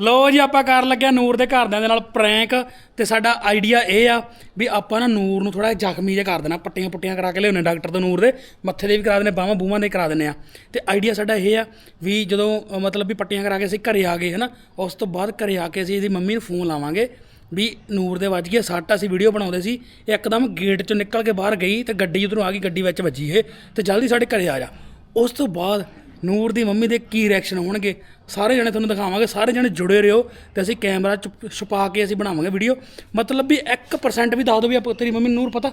ਲੋ ਜੀ, ਆਪਾਂ ਕਰ ਲੱਗਿਆ ਨੂਰ ਦੇ ਘਰਦਿਆਂ ਦੇ ਨਾਲ ਪ੍ਰੈਂਕ ਤੇ ਸਾਡਾ ਆਈਡੀਆ ਇਹ ਆ ਵੀ ਆਪਾਂ ਨਾ ਨੂਰ ਨੂੰ ਥੋੜਾ ਜ਼ਖਮੀ ਜਿਹਾ ਕਰ ਦੇਣਾ, ਪੱਟੀਆਂ ਪੁੱਟੀਆਂ ਕਰਾ ਕੇ ਲਿਆਉਣੇ ਡਾਕਟਰ ਤੋਂ ਨੂਰ ਦੇ, ਮੱਥੇ ਦੇ ਵੀ ਕਰਾ ਦੇਣੇ ਬਾਹਾਂ ਬੂਹਾਂ ਦੇ ਕਰਾ ਦਿੰਨੇ ਆ। ਤੇ ਆਈਡੀਆ ਸਾਡਾ ਇਹ ਆ ਵੀ ਜਦੋਂ ਮਤਲਬ ਵੀ ਪੱਟੀਆਂ ਕਰਾ ਕੇ ਅਸੀਂ ਘਰੇ ਆ ਗਏ, ਹਨਾ, ਉਸ ਤੋਂ ਬਾਅਦ ਘਰੇ ਆ ਕੇ ਅਸੀਂ ਇਹਦੀ ਮੰਮੀ ਨੂੰ ਫੋਨ ਲਾਵਾਂਗੇ ਵੀ ਨੂਰ ਦੇ ਵੱਜ ਗਿਆ ਸੱਟ, ਅਸੀਂ ਵੀਡੀਓ ਬਣਾਉਂਦੇ ਸੀ ਇਹ ਇੱਕਦਮ ਗੇਟ ਚੋਂ ਨਿਕਲ ਕੇ ਬਾਹਰ ਗਈ ਤੇ ਗੱਡੀ ਉਧਰੋਂ ਆ ਗਈ, ਗੱਡੀ ਵਿੱਚ ਵੱਜੀ ਇਹ, ਤੇ ਜਲਦੀ ਸਾਡੇ ਘਰੇ ਆ ਜਾ। ਉਸ ਤੋਂ ਬਾਅਦ ਨੂਰ ਦੀ ਮੰਮੀ ਦੇ ਕੀ ਰਿਐਕਸ਼ਨ ਹੋਣਗੇ? ਸਾਰੇ ਜਣੇ ਤੁਹਾਨੂੰ ਦਿਖਾਵਾਂਗੇ ਸਾਰੇ ਜਣੇ ਜੁੜੇ ਰਹੋ ਤੇ ਅਸੀਂ ਕੈਮਰਾ ਚ ਛੁਪਾ ਕੇ ਅਸੀਂ ਬਣਾਵਾਂਗੇ ਵੀਡੀਓ ਮਤਲਬ ਵੀ 1% ਵੀ ਦੱਸ ਦਿਓ ਵੀ ਆਪਾਂ ਤੇਰੀ ਮੰਮੀ ਨੂਰ ਪਤਾ।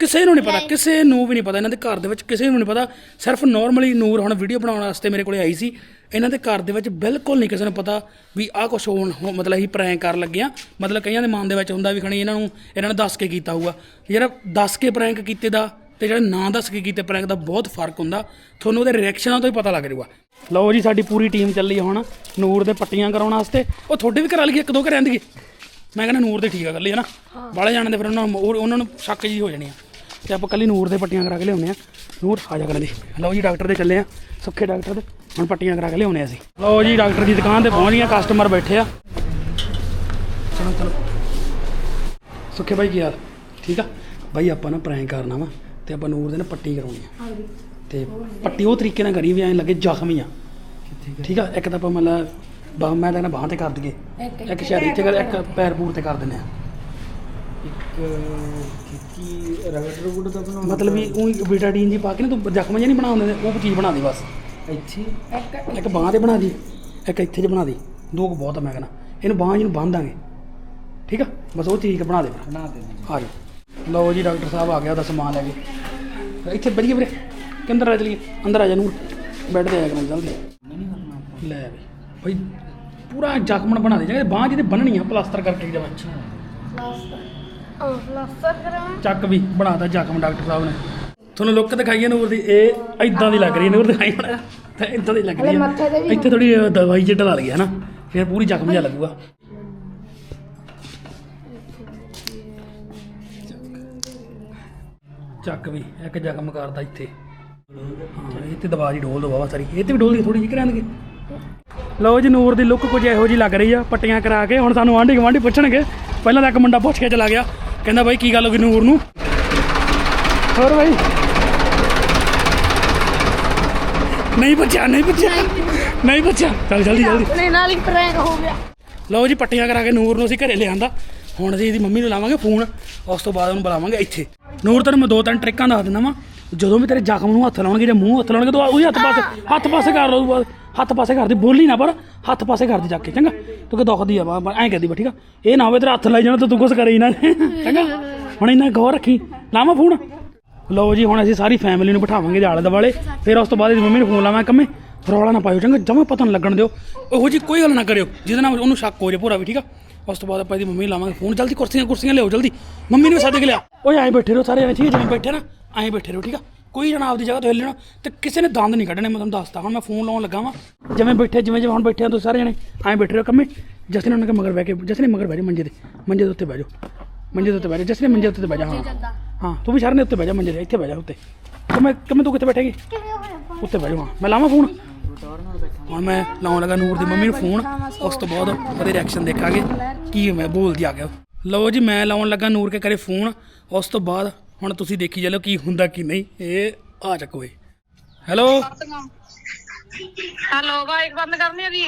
ਕਿਸੇ ਨੂੰ ਨਹੀਂ ਪਤਾ ਕਿਸੇ ਨੂੰ ਵੀ ਨਹੀਂ ਪਤਾ। ਇਹਨਾਂ ਦੇ ਘਰ ਦੇ ਵਿੱਚ ਕਿਸੇ ਨੂੰ ਨਹੀਂ ਪਤਾ। ਸਿਰਫ ਨਾਰਮਲੀ ਨੂਰ ਹੁਣ ਵੀਡੀਓ ਬਣਾਉਣ ਵਾਸਤੇ ਮੇਰੇ ਕੋਲੇ ਆਈ ਸੀ। ਇਹਨਾਂ ਦੇ ਘਰ ਦੇ ਵਿੱਚ ਬਿਲਕੁਲ ਨਹੀਂ ਕਿਸੇ ਨੂੰ ਪਤਾ ਵੀ ਆਹ ਕੁਛ ਹੋਣ ਮਤਲਬ ਅਸੀਂ ਪ੍ਰੈਂਕ ਕਰਨ ਲੱਗੇ ਆ ਮਤਲਬ ਕਈਆਂ ਦੇ ਮਨ ਦੇ ਵਿੱਚ ਹੁੰਦਾ ਵੀ ਖਣੀ ਇਹਨਾਂ ਨੂੰ ਇਹਨਾਂ ਨੇ ਦੱਸ ਕੇ ਕੀਤਾ ਹੋਊਗਾ। ਜਿਹੜਾ ਦੱਸ ਕੇ ਪ੍ਰੈਂਕ ਕੀਤੇ ਦਾ ਤੇ ਜਿਹੜਾ ਨਾ ਦੱਸ ਕੇ ਕੀਤੇ ਪ੍ਰੈਂਕ ਦਾ ਬਹੁਤ ਫ਼ਰਕ ਹੁੰਦਾ। ਤੁਹਾਨੂੰ ਉਹਦੇ ਰਿਐਕਸ਼ਨਾਂ ਤੋਂ ਹੀ ਪਤਾ ਲੱਗ ਜਾਊਗਾ। ਲਓ ਜੀ ਸਾਡੀ ਪੂਰੀ ਟੀਮ ਚੱਲੀ ਹੁਣ ਨੂਰ ਦੇ ਪੱਟੀਆਂ ਕਰਾਉਣ ਵਾਸਤੇ। ਉਹ ਤੁਹਾਡੇ ਵੀ ਕਰਾ ਲਈਏ ਇੱਕ ਦੋ ਘਰਾਂ ਦੀ ਮੈਂ ਕਹਿੰਦਾ ਨੂਰ ਦੇ ਠੀਕ ਆ ਕੱਲੀ ਹੈ ਨਾ। ਬਾਲੇ ਜਾਣ ਦੇ ਫਿਰ ਉਹਨਾਂ ਨੂੰ ਉਹ- ਉਹਨਾਂ ਨੂੰ ਸ਼ੱਕ ਜੀ ਹੋ ਜਾਣੀ ਆ। ਤੇ ਆਪਾਂ ਕੱਲੀ ਨੂਰ ਦੇ ਪੱਟੀਆਂ ਕਰਾ ਕੇ ਲਿਆਉਣੇ ਆ। ਨੂਰ ਆ ਜਾ ਕਰਨ ਦੀ ਲਓ ਜੀ ਡਾਕਟਰ ਦੇ ਚੱਲੇ ਆ। ਸੁੱਖੇ ਡਾਕਟਰ ਦੇ। ਹੁਣ ਪੱਟੀਆਂ ਕਰਾ ਕੇ ਲਿਆਉਣੇ ਆ ਅਸੀਂ। ਲਓ ਜੀ ਡਾਕਟਰ ਦੀ ਦੁਕਾਨ ਤੇ ਪਹੁੰਚ ਗਏ ਕਸਟਮਰ ਬੈਠੇ ਆ। ਚਲੋ ਚਲੋ। ਸੁੱਖੇ ਭਾਈ ਕੀ ਹਾਲ? ਠੀਕ ਆ? ਭਾਈ ਆਪਾਂ ਨਾ ਪ੍ਰੈਂਕ ਕਰਨਾ ਵਾ। ਤੇ ਆਪਾਂ ਨੂਰ ਦੇ ਨਾ ਪੱਟੀ ਕਰਾਉਣੀ ਆ। ਤੇ ਪੱਟੀ ਉਹ ਤਰੀਕੇ ਨਾਲ ਕਰੀ ਵੀ ਐਂ ਲੱਗੇ ਜ਼ਖਮੀ ਆ। ਠੀਕ ਆ? ਇੱਕ ਤਾਂ ਆਪਾਂ ਮਤਲਬ ਬਾਹ ਮੈਂ ਤਾਂ ਨਾ ਬਾਹਾਂ ਤੇ ਕਰ ਦਈਏ। ਇੱਕ ਸ਼ਾਇਦ ਇੱਥੇ ਕਰ ਇੱਕ ਪੈਰ ਪੂਰ ਤੇ ਕਰ ਦਿੰਦੇ ਆ। ਕੀ ਰਗੜ ਰਗੜ ਤਾਂ ਬਣਾਉਣਾ ਮਤਲਬ ਵੀ ਉਹ ਬੀਟਾਡੀਨ ਜੀ ਪਾ ਕੇ ਨਾ ਤੂੰ ਜ਼ਖਮ ਜਿਹਾ ਨਹੀਂ ਬਣਾ ਦਿੰਦੇ ਉਹ ਚੀਜ਼ ਬਣਾ ਦੇ ਬਸ। ਇੱਥੇ? ਇੱਕ ਬਾਹਾਂ ਤੇ ਬਣਾ ਦੀ ਇੱਕ ਇੱਥੇ ਚ ਬਣਾ ਦੀ। ਦੋ ਕੁ ਬਹੁਤ ਆ ਮੈਂ ਕਹਿੰਦਾ। ਇਹਨੂੰ ਬਾਹਾਂ ਜੀ ਨੂੰ ਬੰਨ ਦਾਂਗੇ। ਠੀਕ ਆ? ਬਸ ਉਹ ਚੀਜ਼ ਬਣਾ ਦੇ ਬਣਾ ਦੇ। ਆ ਜਾਓ। ਲਓ ਜੀ ਡਾਕਟਰ ਸਾਹਿਬ ਆ ਗਿਆ ਉਹਦਾ ਸਮਾਨ ਲੈ ਕੇ। ਇੱਥੇ ਬੈਠੀਏ ਵੀਰੇ ਕਿ ਅੰਦਰ ਆ ਚਲੀਏ? ਅੰਦਰ ਆ ਜਾ ਨੂਰ। ਬੈੱਡ ਤੇ ਕਰੋ ਜਲਦੀ। ਲੈ ਬਈ ਭਾਈ ਪੂਰਾ ਜ਼ਖਮਣ ਬਣਾ ਦੇ। ਜਾਂਗੇ ਬਾਂਹ ਜਿਹਦੇ ਬੰਨਣੀ ਆ ਪਲਾਸਟਰ ਕਰਕੇ ਜਮਾ ਪਲਾਸਟਰ। ਕਰਾਉਣਾ ਚੱਕ ਵੀ ਬਣਾਤਾ ਜ਼ਖਮ ਡਾਕਟਰ ਸਾਹਿਬ ਨੇ। ਤੁਹਾਨੂੰ ਲੁੱਕ ਦਿਖਾਈਏ ਨੂਰ ਦੀ। ਇਹ ਇਦਾਂ ਦੀ ਲੱਗ ਰਹੀ ਹੈ ਨੂਰ ਦਿਖਾਈ ਹੁਣ ਤੇ ਇਦਾਂ ਦੀ ਲੱਗ ਰਹੀ ਹੈ। ਇੱਥੇ ਥੋੜੀ ਦਵਾਈ ਜਿਹਾ ਢਲਾ ਲਈ ਹੈ ਨਾ ਫਿਰ ਪੂਰੀ ਜ਼ਖਮ ਜਿਹਾ ਲੱਗੂਗਾ। ਚੱਕ ਵੀ ਇੱਕ ਜ਼ਖਮ ਕਰਦਾ ਇੱਥੇ। ਹਾਂ ਇਹ ਤੇ ਦਵਾ ਦੀ ਡੋਲ ਦੋ ਬਾਬਾ ਸਾਰੀ। ਇਹ ਤੇ ਵੀ ਡੋਲ ਦੀ ਥੋੜੀ ਜਿਹੀ ਕਰਾਂਗੇ ਲਓ ਜੀ ਨੂਰ ਦੀ ਲੁੱਕ ਕੁਝ ਇਹੋ ਜੀ ਲੱਗ ਰਹੀ ਆ ਪੱਟੀਆਂ ਕਰਾ ਕੇ। ਹੁਣ ਸਾਨੂੰ ਆਂਢੀ ਗੁਆਂਢੀ ਪੁੱਛਣਗੇ। ਪਹਿਲਾਂ ਤਾਂ ਇੱਕ ਮੁੰਡਾ ਪੁੱਛ ਕੇ ਚਲਾ ਗਿਆ। ਕਹਿੰਦਾ ਬਾਈ ਕੀ ਗੱਲ ਹੋ ਗਈ ਨੂਰ ਨੂੰ? ਹੋਰ ਬਾਈ? ਨਹੀਂ ਪੁੱਛਿਆ ਨਹੀਂ ਪੁੱਛਿਆ। ਨਹੀਂ ਪੁੱਛਿਆ। ਚੱਲ ਜਲਦੀ ਜਲਦੀ। ਆਪਣੇ ਨਾਲ ਹੀ ਪ੍ਰੈਂਕ ਹੋ ਗਿਆ। ਲਓ ਜੀ ਪੱਟੀਆਂ ਕਰਾ ਕੇ ਨੂਰ ਨੂੰ ਅਸੀਂ ਘਰੇ ਲਿਆਂਦਾ। ਹੁਣ ਅਸੀਂ ਇਹਦੀ ਮੰਮੀ ਨੂੰ ਲਾਵਾਂਗੇ ਫੋਨ। ਉਸ ਤੋਂ ਬਾਅਦ ਉਹਨੂੰ ਬੁਲਾਵਾਂਗੇ ਇੱਥੇ। ਨੂਰ, ਤੈਨੂੰ ਮੈਂ ਦੋ ਤਿੰਨ ਟ੍ਰਿਕਾਂ ਦੱਸ ਦਿੰਦਾ ਵਾਂ। ਜਦੋਂ ਵੀ ਤੇਰੇ ਜ਼ਖਮ ਨੂੰ ਹੱਥ ਲਾਉਣਗੇ, ਜਾਂ ਮੂੰਹ ਹੱਥ ਲਾਉਣਗੇ, ਤੂੰ ਉਹੀ ਹੱਥ ਪਾਸੇ ਹੱਥ ਪਾਸੇ ਕਰ ਲਓ ਬਾਅਦ ਹੱਥ ਪਾਸੇ ਕਰਦੀ, ਬੋਲੀ ਨਾ ਪਰ ਹੱਥ ਪਾਸੇ ਕਰਦੀ ਜਾ ਕੇ, ਚੰਗਾ? ਤੂੰ ਕਿ ਦੁਖਦੀ ਆ ਵਾ ਐਂ ਕਹਦੀ ਬਾ ਠੀਕ ਆ। ਇਹ ਨਾ ਹੋਵੇ ਤੇਰਾ ਹੱਥ ਲਾਈ ਜਾਣਾ ਤੇ ਤੂੰ ਕੁਛ ਕਰੇ ਹੀ ਨਾ। ਚੰਗਾ? ਹੁਣ ਇਹਨਾਂ ਗੌਰ ਰੱਖੀ। ਲਾਵਾਂ ਫੋਨ? ਲਓ ਜੀ, ਹੁਣ ਅਸੀਂ ਸਾਰੀ ਫੈਮਿਲੀ ਨੂੰ ਬਿਠਾਵਾਂਗੇ ਆਲੇ ਦੁਆਲੇ। ਫਿਰ ਉਸ ਤੋਂ ਬਾਅਦ ਇਹਦੀ ਮੰਮੀ ਨੂੰ ਫੋਨ ਲਾਵਾਂ ਕੰਮੇ। ਰੌਲਾ ਨਾ ਪਾਇਓ, ਚੰਗਾ? ਜਮਾ ਪਤਾ ਨਾ ਲੱਗਣ ਦਿਓ। ਉਹੋ ਜੀ ਕੋਈ ਗੱਲ ਨਾ ਕਰਿਓ, ਜਿਹਦੇ ਨਾਲ ਉਹਨੂੰ ਸ਼ੱਕ ਹੋ ਜੇ ਪੂਰਾ ਵੀ, ਠੀਕ ਆ? ਉਸ ਤੋਂ ਬਾਅਦ ਆਪਾਂ ਇਹਦੀ ਮੰਮੀ ਨੂੰ ਲਾਵਾਂਗੇ ਫੋਨ। ਜਲਦੀ ਕੁਰਸੀਆਂ ਕੁਰਸੀਆਂ ਲਿਆਓ ਜਲਦੀ। ਮੰਮੀ ਨੂੰ ਸੱਦ ਕੇ ਲਿਆ ਓਏ ਐਂ ਬੈਠੇ ਰਹੋ ਸਾਰੇ ਐਵੇਂ ਠੀਕ ਹੈ ਜਿਵੇਂ ਬੈਠੇ ਨਾ ਐਂ ਬੈਠੇ ਰਹੋ ਠੀਕ ਆ? ਕੋਈ ਜਣਾ ਆਪਦੀ ਜਗ੍ਹਾ ਤੋਂ ਹਿੱਲਣਾ ਤੇ ਕਿਸੇ ਨੇ ਦੰਦ ਨਹੀਂ ਕੱਢਣੇ ਮੈਂ ਤੁਹਾਨੂੰ ਦੱਸਦਾ। ਹੁਣ ਮੈਂ ਫੋਨ ਲਾਉਣ ਲੱਗਾ ਵਾਂ। ਜਿਵੇਂ ਬੈਠੇ ਜਿਵੇਂ ਜਿਵੇਂ ਹੁਣ ਬੈਠੇ ਆ ਤੁਸੀਂ ਸਾਰੇ ਜਣੇ ਐਂ ਬੈਠੇ ਰਹੋ ਕੰਮੇ। ਜਸਨੇ ਉਹਨਾਂ ਕੇ ਮਗਰ ਬਹਿ ਕੇ ਜਸਨੇ ਮਗਰ ਬਹਿ ਜਾ ਮੰਜੇ ਤੇ। ਮੰਜੇ ਦੇ ਉੱਤੇ ਬਹਿ ਜਾਓ। ਮੰਜੇ ਦੇ ਉੱਤੇ ਬਹਿ ਜਾ। ਜਸਨੇ ਮੰਜੇ ਦੇ ਉੱਤੇ ਬਹਿ ਜਾ ਹਾਂ। ਹਾਂ ਤੂੰ ਵੀ ਸ਼ਰਨ ਦੇ ਉੱਤੇ ਬਹਿ ਜਾ ਮੰਜੇ ਦੇ ਇੱਥੇ ਬਹਿ ਜਾ ਉੱਤੇ। ਕਿਵੇਂ ਕਿਵੇਂ ਤੂੰ ਕਿੱਥੇ ਬੈਠੇਗੀ? ਉੱਤੇ ਬਹਿ ਜਾ ਹਾਂ। ਮੈਂ ਲਾਵਾਂ ਫੋਨ? ਹੁਣ ਮੈਂ ਲਾਉਣ ਲੱਗਾ ਨੂਰ ਦੀ ਮੰਮੀ ਨੂੰ ਫੋਨ ਉਸ ਤੋਂ ਬਾਅਦ ਉਹਦੇ ਰਿਐਕਸ਼ਨ ਦੇਖਾਂਗੇ ਕੀ ਮੈਂ ਬੋਲਦੀ ਆ ਗਿਆ। ਲਓ ਜੀ ਮੈਂ ਲਾਉਣ ਲੱਗਾ ਨੂਰ ਕੇ ਕਰੇ ਫੋਨ ਉਸ ਤੋਂ ਬਾਅਦ ਹੁਣ ਤੁਸੀਂ ਦੇਖੀ ਚੱਲੋ ਕੀ ਹੁੰਦਾ ਕੀ ਨਹੀਂ ਇਹ ਆ ਚੱਕੋ ਏ ਹੈਲੋ ਹੈਲੋ ਬਾਈਕ ਬੰਦ ਕਰਨੀ ਹੈ ਜੀ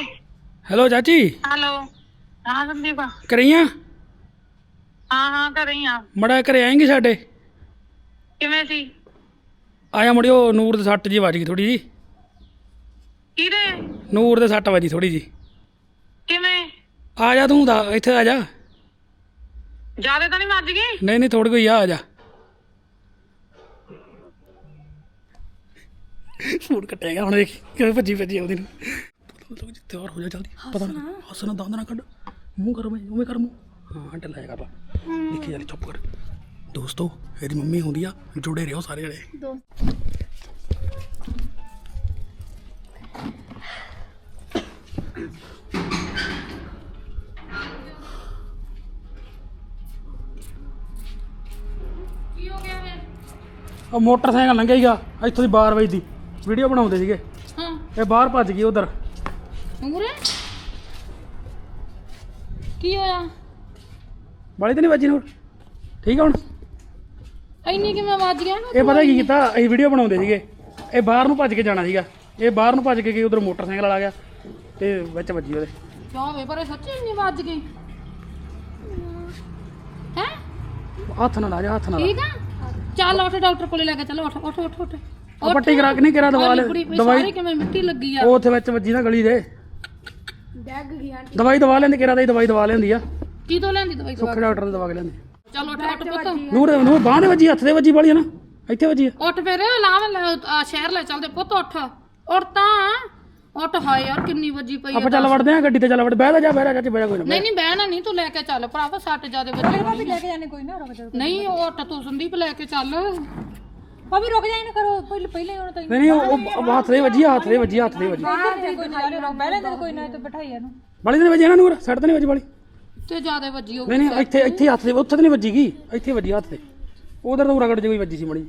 ਹੈਲੋ ਚਾਚੀ? ਹੈਲੋ ਹਾਂ ਸੰਦੀਪ। ਕਰੀਆਂ ਹਾਂ ਹਾਂ ਕਰ ਰਹੀ ਆ। ਮੜਾ ਘਰੇ ਆਏਂਗੇ ਸਾਡੇ? ਕਿਵੇਂ ਸੀ? ਆਇਆ ਮੁੜਿਓ ਨੂਰ ਦੇ ਸੱਟ ਜੀ ਵੱਜ ਗਈ ਥੋੜੀ ਜੀ ਕਿਹਦੇ? ਨੂਰ ਦੇ ਸੱਟ ਵੱਜੀ ਥੋੜੀ ਜੀ ਕਿਵੇਂ? ਆ ਜਾ ਤੂੰ ਦਾ ਇੱਥੇ ਆ ਜਾ। ਜਿਆਦੇ ਤਾਂ ਨਹੀਂ ਮੱਜ ਗਈ ਨਹੀਂ ਨਹੀਂ ਥੋੜੀ ਕੋਈ ਆ ਆ ਜਾ। ਫੂਡ ਕੱਟੇਗਾ ਹੁਣ ਦੇਖ ਕਿਵੇਂ ਭੱਜੀ ਭੱਜੀ ਆਉਂਦੀ ਨੂੰ। ਤਿਆਰ ਹੋ ਜਾ ਜਲਦੀ। ਪਤਾ ਨਾ ਹੱਸਣਾ ਦੰਦ ਨਾ ਕੱਢ। ਮੂੰਹ ਕਰ ਮੈਂ ਉਵੇਂ ਕਰ ਮੂੰਹ। ਹਾਂ ਢਿੱਲਾ ਕਰ ਲਾ। ਦੇਖੀ ਜਲਦੀ ਚੁੱਪ ਕਰ। ਦੋਸਤੋ ਇਹਦੀ ਮੰਮੀ ਹੁੰਦੀ ਆ ਜੁੜੇ ਰਹੋ ਸਾਰੇ ਜਣੇ। ਉਹ ਮੋਟਰਸਾਈਕਲ ਲੰਘਿਆ ਹੀਗਾ ਇੱਥੋਂ ਦੀ ਬਾਰ ਵਜਦੀ। ਵੀਡੀਓ ਬਣਾਉਂਦੇ ਸੀਗੇ। ਹਾਂ। ਇਹ ਬਾਹਰ ਭੱਜ ਗਈ ਉਧਰ। ਨੂਰੇ ਕੀ ਹੋਇਆ? ਵਾਲੀ ਤਾਂ ਨਹੀਂ ਵੱਜੀ ਨੂਰ ਠੀਕ ਆ ਹੁਣ? ਇੰਨੀ ਕਿਵੇਂ ਵੱਜ ਗਿਆ ਇਹ ਪਤਾ ਕੀ ਕੀਤਾ? ਅਸੀਂ ਵੀਡੀਓ ਬਣਾਉਂਦੇ ਸੀਗੇ। ਇਹ ਬਾਹਰ ਨੂੰ ਭੱਜ ਕੇ ਜਾਣਾ ਸੀਗਾ। ਇਹ ਬਾਹਰ ਨੂੰ ਭੱਜ ਕੇ ਗਈ ਉਧਰ ਮੋਟਰਸਾਈਕਲ ਵਾਲਾ ਆ ਗਿਆ ਤੇ ਵਿੱਚ ਵੱਜੀ ਉਹਦੇ। ਕਿਉਂ ਵੇ ਪਰ ਇਹ ਸੱਚੀ ਇੰਨੀ ਵੱਜ ਗਈ? ਹੈ? ਹੱਥ ਨਾਲ ਆ ਜਾ ਹੱਥ ਨਾਲ ਠੀਕ ਆ? ਚੱਲ ਉੱਠ ਡਾਕਟਰ ਕੋਲੇ ਲੈ ਕੇ ਚੱਲ ਉੱਠ ਉੱਠ ਉੱਠ ਉੱਠ। ਆ ਪੱਟੀ ਕਰਾ ਕੇ ਨਹੀਂ ਕਰਾ ਦਵਾ ਲੈ ਦਵਾਈ ਦਵਾਈ ਕਿਵੇਂ ਮਿੱਟੀ ਲੱਗੀ ਆ? ਉਹ ਉੱਥੇ ਵਿੱਚ ਵੱਜੀ ਨਾ ਗਲੀ ਦੇ। ਡੈਗ ਗਈ ਆਂਟੀ। ਦਵਾਈ ਦਵਾ ਲੈਂਦੇ ਕਿਰਾ ਦੀ ਦਵਾਈ ਦਵਾ ਲੈਂਦੀ ਆ। ਕੀ ਤੋਂ ਲੈਂਦੀ ਦਵਾਈ ਦਵਾ ਸੁੱਖ ਡਾਕਟਰ ਦੇ ਦਵਾ ਕੇ ਲੈਂਦੇ। ਚੱਲ ਉੱਠ ਉੱਠ ਪੁੱਤ। ਨੂਰ ਨੂਰ ਬਾਂਹ ਦੇ ਵੱਜੀ ਹੱਥ ਦੇ ਵੱਜੀ ਵਾਲੀ ਨਾ। ਇੱਥੇ ਵੱਜੀ ਉੱਠ ਫਿਰ ਲਾਵ ਸ਼ਹਿਰ ਲੈ ਚੱਲਦੇ। ਪੁੱਤ ਉੱਠ। ਉੱਠ ਤਾਂ। ਉੱਠ ਹਾਏ ਯਾਰ ਕਿੰਨੀ ਵੱਜੀ ਪਈ ਆ ਆਪਾਂ ਚੱਲ ਵੜਦੇ ਆ ਗੱਡੀ ਤੇ ਚੱਲ ਵੜ ਬਹਿ ਜਾ ਜਾ ਬਹਿ ਜਾ ਚਾਚੀ ਬਹਿ ਜਾ ਕੋਈ ਨਾ ਨਹੀਂ ਨਹੀਂ ਬਹਿਣਾ ਨਹੀਂ ਤੂੰ ਲੈ ਕੇ ਚੱਲ ਭਰਾਵਾ ਸੱਟ ਜਿਆਦੇ ਵੱਜੀ ਹੋਣੀ ਲੈ ਕੇ ਜਾਣੇ ਕੋਈ ਨਾ ਰੁਕ ਜਾ ਨਹੀਂ ਉੱਠ ਤੂੰ ਸੰਦੀਪ ਲੈ ਕੇ ਚੱਲ। ਭਾਵੇਂ ਰੁਕ ਜਾਈ ਨਾ ਕਰੋ ਪਹਿਲੇ ਪਹਿਲੇ ਹੁਣ ਤਾਂ ਨਹੀਂ ਨਹੀਂ ਉਹ ਉਹ ਹੱਥ ਦੇ ਵੱਜੀ ਆ, ਹੱਥ ਦੇ ਵੱਜੀ ਆ, ਹੱਥ ਦੇ ਵੱਜੀ। ਕੋਈ ਨਾ ਰੁਕ ਪਹਿਲੇ ਤਾਂ ਕੋਈ ਨਾ ਤੇ ਬਿਠਾਈ ਇਹਨੂੰ। ਤਾਂ ਨਹੀਂ ਵੱਜੀ ਨਾ ਨੂਰ ਸੱਟ ਤਾਂ ਨਹੀਂ ਵੱਜੀ ਵਾਲੀ। ਤੇ ਜਿਆਦੇ ਵੱਜੀ ਹੋ ਨਹੀਂ ਨਹੀਂ ਇੱਥੇ ਇੱਥੇ ਹੱਥ ਦੇ ਉੱਥੇ ਤਾਂ ਨਹੀਂ ਵੱਜੀ ਗਈ ਇੱਥੇ ਵੱਜੀ ਹੱਥ ਤੇ ਉਧਰ ਤਾਂ ਰਗੜ ਜਿਹੀ ਵੱਜੀ ਸੀ ਮੜੀ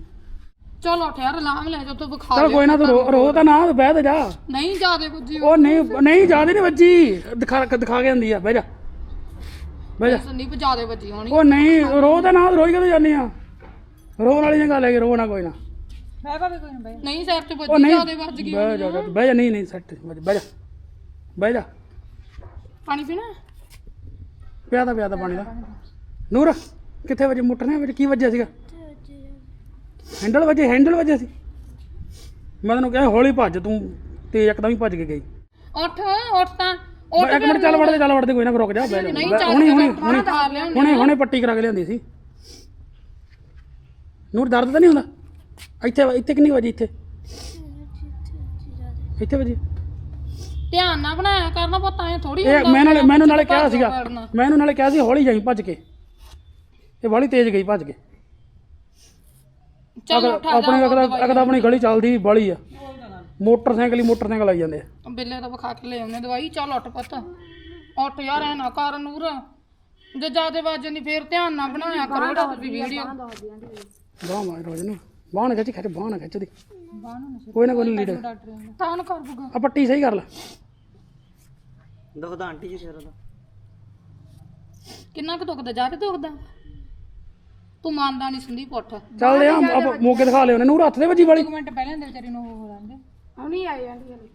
ਚਲ ਉੱਠ ਯਾਰ ਲਾਮ ਲੈ ਜਾ ਤੂੰ ਵਿਖਾ ਚਲ ਦੇ ਕੋਈ ਨਾ ਤੂੰ ਰੋ ਰੋ ਤਾਂ ਨਾ ਬਹਿ ਤੇ ਜਾ। ਨਹੀਂ ਜਿਆਦੇ ਵੱਜੀ ਉਹ ਨਹੀਂ ਨਹੀਂ ਜ਼ਿਆਦਾ ਨਹੀਂ ਵੱਜੀ। ਦਿਖਾ ਦਿਖਾ ਕੇ ਹੁੰਦੀ ਆ ਬਹਿ ਜਾ। ਬਹਿ ਜਾ। ਸੰਦੀਪ ਜਿਆਦੇ ਵੱਜੀ ਹੋਣੀ। ਉਹ ਨਹੀਂ ਰੋ ਤਾਂ ਨਾ ਰੋਈ ਕਦੋਂ ਜਾਂਦੀ ਆ? ਰੋਣ ਵਾਲੀ ਗੱਲ ਹੈ ਕਿ ਰੋ ਨਾ ਕੋਈ ਨਾ। ਮੈਂ ਭਾਵੇਂ ਕੋਈ ਨਾ ਬਈ ਨਹੀਂ ਸਿਰ ਤੇ ਉਹ ਵੱਜੀ ਨਹੀਂ ਵੱਜ ਗਈ ਬਹਿ ਜਾ ਜਾ, ਬਹਿ ਜਾ ਨਹੀਂ ਨਹੀਂ ਸੱਟ ਬਹਿ ਜਾ। ਬਹਿ ਜਾ। ਪਾਣੀ ਪੀਣਾ? ਪਿਆ ਤਾਂ ਪਿਆ ਤਾਂ ਪਾਣੀ ਦਾ। ਨੂਰ ਕਿੱਥੇ ਵਜੇ? ਨੇ ਵਿੱਚ ਕੀ ਵੱਜਿਆ ਸੀਗਾ? ਹੈਂਡਲ ਵੱਜੇ ਹੈਂਡਲ ਵੱਜਿਆ ਸੀ। ਮੈਂ ਤੈਨੂੰ ਕਿਹਾ ਹੌਲੀ ਭੱਜ ਤੂੰ ਤੇ ਇੱਕਦਮ ਹੀ ਭੱਜ ਕੇ ਗਈ। ਉੱਠ ਉੱਠ ਤਾਂ ਉੱਠ ਇੱਕ ਮਿੰਟ ਚੱਲ ਵੜਦੇ ਚੱਲ ਵੜਦੇ ਕੋਈ ਨਾ ਰੁਕ ਜਾ ਬਹਿ ਨਹੀਂ ਜਾ। ਹੁਣੀ ਹੁਣੀ ਨਾਲ ਦਿਖਾ ਲਿਆਉਂਦੇ ਹੁਣੇ ਹੁਣੇ ਪੱਟੀ ਕਰਾ ਕੇ ਲਿਆਂਦੀ ਸੀ। ਨੂਰ ਦਰਦ ਤਾਂ ਨਹੀਂ ਹੁੰਦਾ? ਇੱਥੇ ਇੱਥੇ ਕਿੰਨੀ ਵਜੀ ਇੱਥੇ? ਇੱਥੇ ਵਜੀ। ਧਿਆਨ ਨਾਲ ਬਣਾਇਆ ਕਰਨਾ ਪੁੱਤ ਐ ਥੋੜੀ ਇਹ ਮੈਂ ਨਾਲੇ ਮੈਨੂੰ ਨਾਲੇ ਕਿਹਾ ਸੀਗਾ ਮੈਂ ਇਹਨੂੰ ਨਾਲੇ ਕਿਹਾ ਸੀ ਹੌਲੀ ਜਾਈ ਭੱਜ ਕੇ। ਇਹ ਬੜੀ ਤੇਜ਼ ਗਈ ਭੱਜ ਕੇ। ਚੱਲ ਉੱਠ ਆ ਆਪਣੀ ਅਗਦਾ ਅਗਦਾ ਆਪਣੀ ਗਲੀ ਚੱਲਦੀ ਬਾਲੀ ਆ ਮੋਟਰਸਾਈਕਲ ਹੀ ਮੋਟਰਸਾਈਕਲ ਆਈ ਜਾਂਦੇ ਆ। ਬਿੱਲੇ ਤੋਂ ਵਿਖਾ ਕੇ ਲੈ ਆਉਂਦੇ ਦਵਾਈ ਚੱਲ ਉੱਠ ਪੁੱਤ। ਉੱਠ ਯਾਰ ਐ ਨਾ ਕਰ ਨੂਰ। ਜੇ ਜਿਆਦੇ ਵੱਜ ਜਾਂਦੀ ਫੇਰ ਧਿਆਨ ਨਾਲ ਬਣਾਇਆ ਕਰੋ ਡਾਕਟਰ ਦੀ ਵੀਡੀਓ ਬਾਹ ਮਾਰ ਰੋਜ ਨੂੰ। ਬਾਹ ਨਾ ਖਿੱਚ ਖਿੱਚ ਬਾਹ ਨਾ ਖਿੱਚਦੀ ਕੋਈ ਨਾ ਕੋਈ ਨਾ। ਲੀਡਰ ਤਾਂ ਨਾ ਕਰ ਬੁਗਾ। ਆ ਪੱਟੀ ਸਹੀ ਕਰ ਲੈ। ਦੁਖਦਾ ਆਂਟੀ ਜੀ ਸਿਰ ਦਾ ਕਿੰਨਾ ਕੁ ਦੁਖਦਾ ਜ਼ਿਆਦਾ ਦੁਖਦਾ? ਤੂੰ ਮੰਨਦਾ ਨਹੀਂ ਸੰਦੀਪ ਉੱਠ ਚੱਲਦੇ ਆ ਆਪਾਂ ਮੌਕੇ ਦਿਖਾ ਲਿਓ ਨੂਰ ਹੱਥ ਦੇ ਵੱਜੀ ਵਾਲੀ। ਮਿੰਟ ਪਹਿਲਾਂ ਦੇ ਵਿਚਾਰੀ ਨੂੰ ਹੋ ਜਾਂਦੇ। ਹੁਣੀ ਆਈ ਆਂਟੀ ਹਲੇ।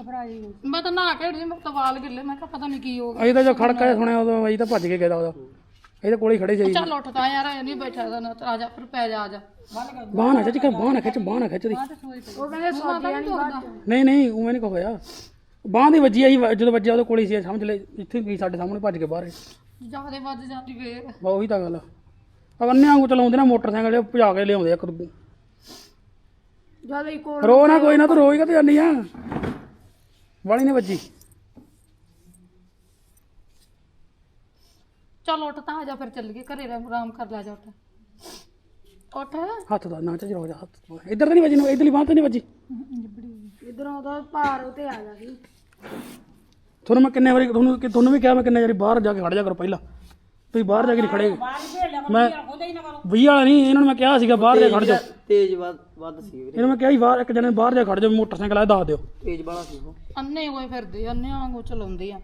ਘਬਰਾ ਜੀ ਮੈਂ ਤਾਂ ਨਹਾ ਕੇ ਹਟੀ, ਮੇਰੇ ਤਾਂ ਵਾਲ ਗਿੱਲੇ ਮੈਂ ਕਿਹਾ ਪਤਾ ਨਹੀਂ ਕੀ ਹੋ ਗਿਆ। ਅਸੀਂ ਤਾਂ ਜੋ ਖੜਕਾ ਸੁਣਿਆ ਉਦੋਂ ਅਸੀਂ ਤਾਂ ਭੱਜ ਕੇ ਗਏ ਦਾ ਉਹਦਾ। ਅਸੀਂ ਤਾਂ ਕੋਲੇ ਹੀ ਖੜੇ ਸੀ। ਚੱਲ ਉੱਠ ਤਾਂ ਯਾਰ ਐ ਨਹੀਂ ਬੈਠਾ ਦਾ ਨਾ ਆ ਜਾ ਫਿਰ ਪੈ ਜਾ ਆ ਜਾ। ਬਾਹ ਨਾ ਖਿੱਚ ਕੇ ਬਾਹ ਨਾ ਖਿੱਚ ਬਾਹ ਨਾ ਖਿੱਚਦੀ ਉਹ ਕਹਿੰਦੇ ਸੌਦੀ ਨਹੀਂ ਦੁਖਦਾ ਨਹੀਂ ਨਹੀਂ ਉਹ ਨਹੀਂ ਕੋ ਹੋਇਆ। ਬਾਹ ਦੀ ਵੱਜੀ ਆਈ ਜਦੋਂ ਵੱਜਿਆ ਉਹਦੇ ਕੋਲੇ ਸੀ ਸਮਝ ਲੈ ਇੱਥੇ ਵੀ ਸਾਡੇ ਸਾਹਮਣੇ ਭੱਜ ਕੇ ਬਾਹਰ ਜਿਆਦੇ ਵੱਜ ਜਾਂਦੀ ਫੇਰ। ਬਾ ਉਹੀ ਤਾਂ ਗੱਲ ਆ। ਅਗੰਨਿਆਂ ਨੂੰ ਚਲਾਉਂਦੇ ਨਾ ਮੋਟਰਸਾਈਕਲ ਇਹ ਭਜਾ ਕੇ ਲਿਆਉਂਦੇ ਆ ਇੱਕ ਦੂਜੇ ਜ਼ਿਆਦਾ ਹੀ ਕੋਲ ਰੋ ਨਾ ਕੋਈ ਨਾ ਤੂੰ ਰੋਈ ਕਾ ਜਾਂਦੀ ਆ। ਵਾਲੀ ਨੇ ਵੱਜੀ। ਚੱਲ ਉੱਠ ਤਾਂ ਆ ਜਾ ਫਿਰ ਚੱਲੀਏ ਘਰੇ ਰਹਿ ਆਰਾਮ ਕਰ ਲੈ ਜਾ ਉੱਠ। ਉੱਠ। ਹੱਥ ਦਾ ਨਾ ਚੱਜ ਰੋ ਜਾ ਹੱਥ ਇੱਧਰ ਤਾਂ ਨਹੀਂ ਵੱਜੀ ਨੂੰ ਇਧਰਲੀ ਬਾਹ ਤੇ ਨਹੀਂ ਵੱਜੀ। ਇਧਰੋਂ ਦਾ ਭਾਰ ਉਤੇ ਆ ਜਾ ਗਈ ਤੁਹਾਨੂੰ ਮੈਂ ਕਿੰਨੇ ਵਾਰੀ ਤੁਹਾਨੂੰ ਕਿ ਤੁਹਾਨੂੰ ਵੀ ਕਿਹਾ ਮੈਂ ਕਿੰਨੇ ਵਾਰੀ ਬਾਹਰ ਜਾ ਕੇ ਖੜ ਜਾ ਕਰੋ ਪਹਿਲਾਂ। ਤੁਸੀਂ ਬਾਹਰ ਜਾ ਕੇ ਨਹੀਂ ਖੜੇ। ਮੈਂ 20 ਵਾਲਾ ਨਹੀਂ ਇਹਨਾਂ ਨੂੰ ਮੈਂ ਕਿਹਾ ਸੀਗਾ ਬਾਹਰ ਜਾ ਕੇ ਖੜ ਜਾਓ। ਤੇਜ਼ ਵੱਧ ਵੱਧ ਸੀ ਵੀਰੇ। ਇਹਨੂੰ ਮੈਂ ਕਿਹਾ ਸੀ ਬਾਹਰ ਇੱਕ ਜਣੇ ਬਾਹਰ ਜਾ ਕੇ ਖੜ ਜਾਓ ਮੋਟਰਸਾਈਕਲ ਆ ਦੱਸ ਦਿਓ। ਤੇਜ਼ ਵਾਲਾ ਸੀ ਉਹ। ਅੰਨੇ ਹੋਏ ਫਿਰਦੇ ਆ, ਅੰਨਿਆਂ ਵਾਂਗੂ ਚਲਾਉਂਦੇ ਆ।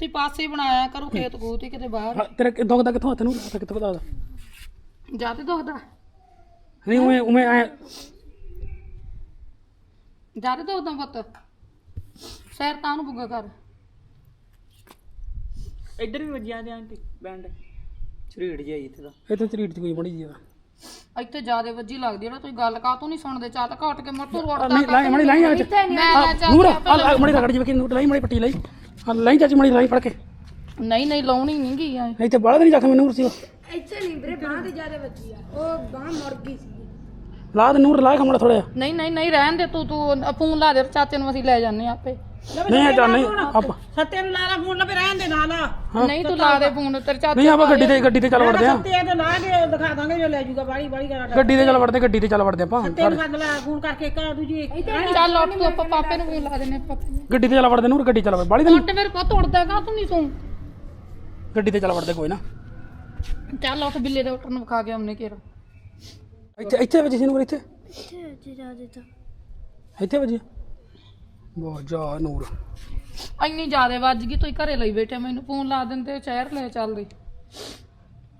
ਤੇ ਪਾਸੇ ਬਣਾਇਆ ਕਰੋ ਖੇਤ ਖੂਤ ਹੀ ਕਿਤੇ ਬਾਹਰ। ਹਾਂ, ਤੇਰਾ ਕਿ- ਦੁਖਦਾ ਕਿੱਥੋਂ ਹੱਥ ਨੂੰ ਹੱਥ ਕਿੱਥੋਂ ਦੁਖਦਾ ਜ਼ਿਆਦਾ ਦੁਖਦਾ ਨਹੀਂ ਉਵੇਂ ਉਵੇਂ ਐ ਜ਼ਿਆਦਾ ਦੁਖਦਾ ਪੁੱਤ। ਸੈਰ ਤਾਂ ਨੂੰ ਬੁੱਗਾ ਕਰ। ਇੱਧਰ ਵੀ ਵੱਜਿਆ ਦੇ ਆਂਟੀ ਬੈਂਡ ਛਰੀੜ ਜਾਈ ਇੱਥੇ ਦਾ ਇੱਥੇ ਚਰੀਟ ਚ ਕੋਈ ਬੜੀ ਜੀ ਆ। ਇੱਥੇ ਜਿਆਦੇ ਵੱਜੀ ਲੱਗਦੀ ਜਿਹੜਾ ਤੁਸੀਂ ਗੱਲ ਕਾਹ ਤੋਂ ਨਹੀਂ ਸੁਣਦੇ? ਚੱਲ ਘਟ ਕੇ ਮੱਟੂ ਰੋੜ ਨਹੀਂ ਲਾਈ ਮੜੀ ਲਾਈ ਆ ਚੱਲ ਨੂਰ ਆ ਮੜੀ ਰਗੜ ਜੀ ਵੇਖੀ ਨੂਰ ਲਾਈ ਮੜੀ ਪੱਟੀ ਲਾਈ। ਹਾਂ ਲਾਈ ਚਾਚੀ ਮੜੀ ਲਾਈ ਫੜ ਕੇ। ਨਹੀਂ ਨਹੀਂ ਲਾਉਣੀ ਨਹੀਂ ਗਈ ਐ ਇੱਥੇ ਬਾਹਰ ਨਹੀਂ ਜ਼ਖਮ ਨੂਰ ਸੀ ਉਹ। ਇੱਥੇ ਨਹੀਂ ਵੀਰੇ ਬਾਹ ਤੇ ਜ਼ਿਆਦਾ ਵੱਜੀ ਆ। ਉਹ ਬਾਹ ਮੁੜ ਗਈ ਸੀ। ਲਾ ਦੇ ਨੂਰ ਲਾ ਖਮੜਾ ਥੋੜਾ ਨਹੀਂ ਨਹੀਂ ਨਹੀਂ ਰਹਿਣ ਦੇ ਤੂੰ ਤੂੰ ਫੋਨ ਲਾ ਦੇ ਚਾਚੇ ਨੂੰ ਅਸੀਂ ਲੈ ਜਾਂਦੇ ਆਂ ਆਪੇ। ਨਹੀਂ ਆ ਨਹੀਂ ਆਪਾਂ ਸੱਤੇ ਨੂੰ ਲਾ ਲਾ ਫੋਨ ਲੱਭੇ ਰਹਿਣ ਦੇ ਨਾਲ। ਨਹੀਂ ਤੂੰ ਲਾ ਦੇ ਫੋਨ ਤੇਰੇ ਚਾਚੇ ਨਹੀਂ ਆਪਾਂ ਗੱਡੀ ਤੇ ਗੱਡੀ ਤੇ ਚੱਲ ਵੜਦੇ ਆ। ਤੇ ਇਹਦੇ ਲਾ ਕੇ ਦਿਖਾ ਦਾਂਗੇ ਜੋ ਲੈ ਜਾਊਗਾ ਬਾੜੀ ਬਾੜੀ ਕਰਾ ਗੱਡੀ ਤੇ ਚੱਲ ਵੜਦੇ ਗੱਡੀ ਤੇ ਚੱਲ ਵੜਦੇ ਆਪਾਂ। ਤੈਨੂੰ ਸੱਦ ਲਾ ਫੋਨ ਕਰਕੇ ਕਾ ਦੂਜੀ ਚੱਲ ਉੱਠ ਤੂੰ ਆਪਾਂ ਪਾਪੇ ਨੂੰ ਫੋਨ ਲਾ ਦਿੰਨੇ ਪਾਪੇ ਨੂੰ ਗੱਡੀ ਤੇ ਚੱਲ ਵੜਦੇ ਨੂਰ ਗੱਡੀ ਚੱਲ ਵੜ ਬਾਲੀ ਤੇ ਮੇਰੇ ਕੋ ਤੋੜਦਾ ਕਾ ਤੂੰ ਨਹੀਂ ਤੂੰ? ਗੱਡੀ ਤੇ ਚੱਲ ਵੜਦੇ ਕੋਈ ਨਾ। ਚੱਲ ਉੱਠ ਬਿੱਲੇ ਦੇ ਉੱਠਣ ਨੂੰ ਵਿਖਾ ਕੇ ਆਉਨੇ ਕਿਰ ਇੱਥੇ ਇੱਥੇ ਵਜੀ ਸੀ ਨੂਰ ਇੱਥੇ। ਇੱਥੇ ਵੱਜੀ ਜ਼ਿਆਦਾ ਤਾਂ। ਇੱਥੇ ਵਜੀ। ਬਹੁਤ ਜਾ ਨੂਰ। ਇੰਨੀ ਜ਼ਿਆਦਾ ਵੱਜ ਗਈ ਤੁਸੀਂ ਘਰੇ ਲਈ ਬੈਠੇ ਮੈਨੂੰ ਫੋਨ ਲਾ ਦਿੰਦੇ ਸ਼ਹਿਰ ਲੈ ਚੱਲਦੇ।